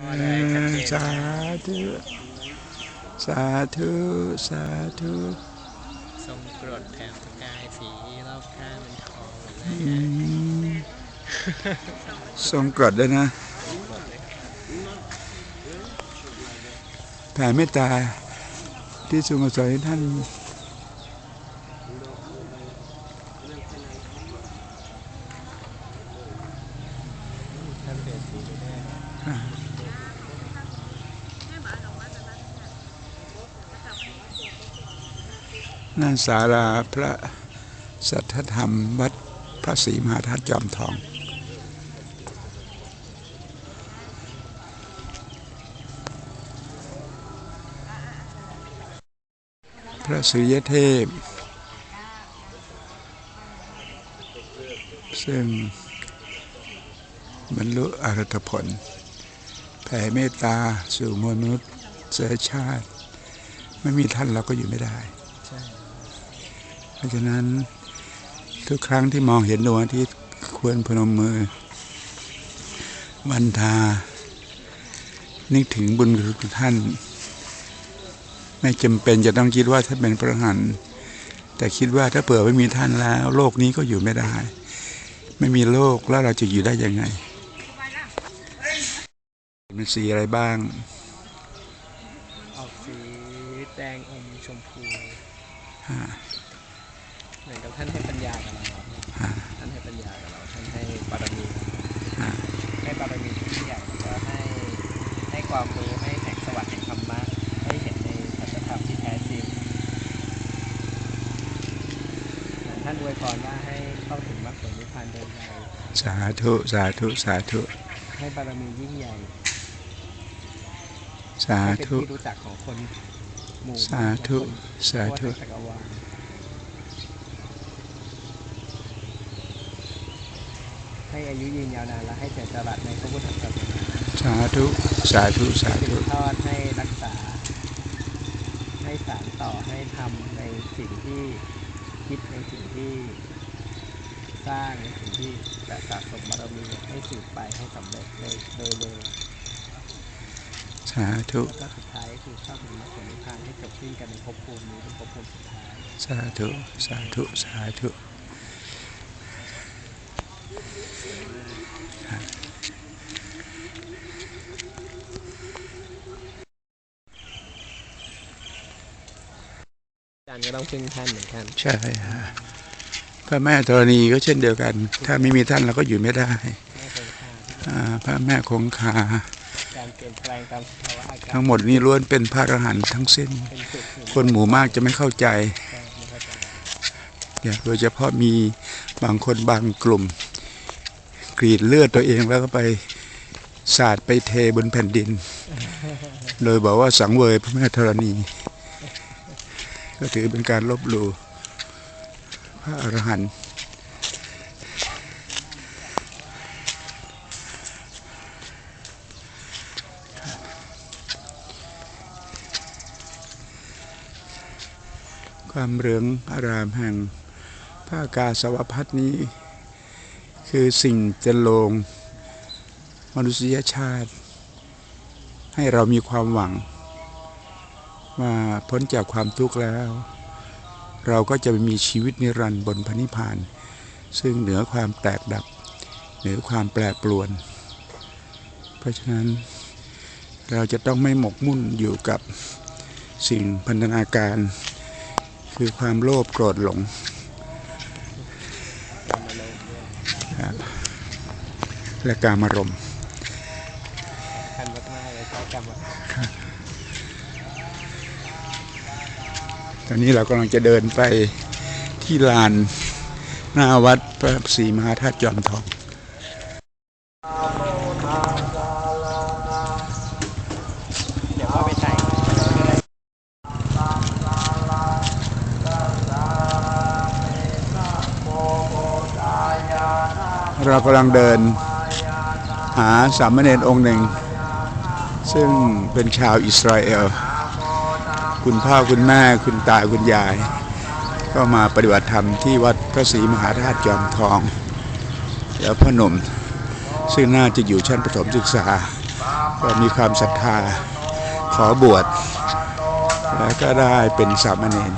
ได้ชัดเจนสาธุ สาธุ สาธุทรงกรดแถมประกายสีรอบข้างเป็นทองหมดเลยอืมทรงกรดด้วยนะ แผ่เมตตาที่ทรงสอนให้ท่านท่านเปลี่ยนสีไปได้ นั่นสาราพระสัทธธรรมวัดพระศรีมหาธาตุจอมทองพระสุริยเทพ ซึ่งบรรลุอรัตผล แผ่เมตตาสู่มนุษย์เสือชาติ ไม่มีท่านเราก็อยู่ไม่ได้ ราะฉะนั้นทุกครั้งที่มองเห็นดวงอาทิตย์ควรพนมมือ วันทา นึกถึงบุญคุณท่าน ไม่จำเป็นจะต้องคิดว่าท่านเป็นพระอรหันต์แต่คิดว่าถ้าเผื่อไม่มีท่านแล้ว โลกนี้ก็อยู่ไม่ได้ ไม่มีโลกแล้วเราจะอยู่ได้ยังไง มันสีอะไรบ้าง ออกสีแดงอมชมพูอ่า เหมือนกับท่านให้ปัญญากับเราอ่าท่านให้ปัญญากับเราท่านให้บารมีอ่าให้บารมีที่ยิ่งใหญ่แล้วก็ให้ให้ความรู้ให้แสงสว่างแห่งธรรมะให้เห็นในสัจธรรมที่แท้จริงเหมือนท่านอวยพรว่าให้เข้าถึงมรรคผลนิพพานโดยเร็วสาธุสาธุสาธุให้บารมียิ่งใหญ่สาให้เป็นธุที่รู้จักของคนหมู่สาธุคนสาธุทั่วทั้งจักรวาลให้ อายุยืนยาวนานและให้เจริญจรัสในพระพุทธศาสนาสาธุ สาธุ สาสืธุบทอดให้รักษา ให้สานต่อให้ทำในสิ่งที่คิดในสิ่งที่สร้างในสิ่งที่จะสะสมบารมีให้สืบไปให้สำเร็จโดยโดยเร็วสาธุแล้วก็สุดท้ายก็คือเข้าถึงมรรคผลนิพพานให้จบสิ้นกันในภพภูมินี้เป็นภพภูมิสุดท้าย สาธุ สาธุ สาธุ อาจารย์ก็ต้องพึ่งท่านเหมือนกัน ใช่ฮะพระแม่ธรณีก็เช่นเดียวกัน ถ้าไม่มีท่านเราก็อยู่ไม่ได้ไม่เคยค่าที่อ่าพระแม่คงคาการเปลี่ยนแปลงตามสภาวะอากาศทั้งหมดนี้ล้วนเป็นพระอรหันต์ทั้งสิ้น เป็นจุดหนึ่งคนหมู่มากจะไม่เข้าใจใช่ไม่เข้าใจ อย่างโดยเฉพาะมีบางคนบางกลุ่ม กรีดเลือดตัวเองแล้วก็ไปสาดไปเทบนแผ่นดิน โดยบอกว่าสังเวยพระแม่ธรณี ก็ถือเป็นการลบหลู่พระอรหันต์ความเหลืองอารามแห่งพระอากาศสวพัฒนี้ คือสิ่งจะลงมนุษยชาติ ให้เรามีความหวัง ว่าพ้นจากความทุกข์แล้ว เราก็จะมีชีวิตนิรันดร์บนพระนิพพาน ซึ่งเหนือความแตกดับ เหนือความแปรปรวน เพราะฉะนั้นเราจะต้องไม่หมกมุ่นอยู่กับสิ่งพันธนาการ คือความโลภโกรธหลง การมาลงด้วย และการมารมณ์คันมากๆเลยใช้กรรมมาตอนนี้เรากำลังจะเดินไปที่ลานหน้าวัดพระศรีมหาธาตุจอมทอง เรากำลังเดินหาสามเณรองค์หนึ่ง ซึ่งเป็นชาวอิสราเอล คุณพ่อคุณแม่คุณตาคุณยาย ก็มาปฏิบัติธรรมที่วัดพระศรีมหาธาตุจอมทอง แล้วพ่อหนุ่ม ซึ่งน่าจะอยู่ชั้นประถมศึกษา ก็มีความศรัทธาขอบวช แล้วก็ได้เป็นสามเณร